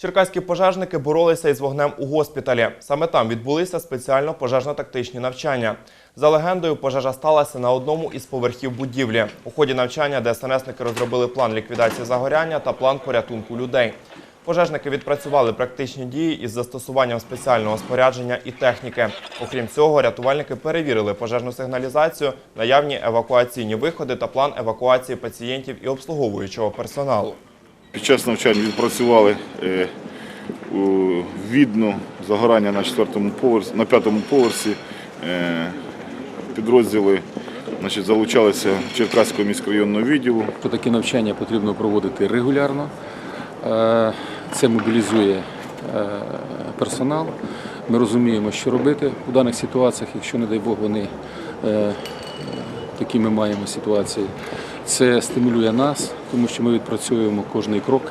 Черкаські пожежники боролися із вогнем у госпіталі. Саме там відбулися спеціально пожежно-тактичні навчання. За легендою, пожежа сталася на одному із поверхів будівлі. У ході навчання ДСНСники розробили план ліквідації загоряння та план порятунку людей. Пожежники відпрацювали практичні дії із застосуванням спеціального спорядження і техніки. Окрім цього, рятувальники перевірили пожежну сигналізацію, наявні евакуаційні виходи та план евакуації пацієнтів і обслуговуючого персоналу. Під час навчань відпрацювали е, відно загорання на четвертому поверсі, на п'ятому поверсі. Е, підрозділи значить, залучалися Черкаського міськрайонного відділу. Такі навчання потрібно проводити регулярно. Е, Це мобілізує персонал. Ми розуміємо, що робити у даних ситуаціях, якщо, не дай Бог, вони такі ми маємо ситуації. Це стимулює нас, тому що ми відпрацьовуємо кожний крок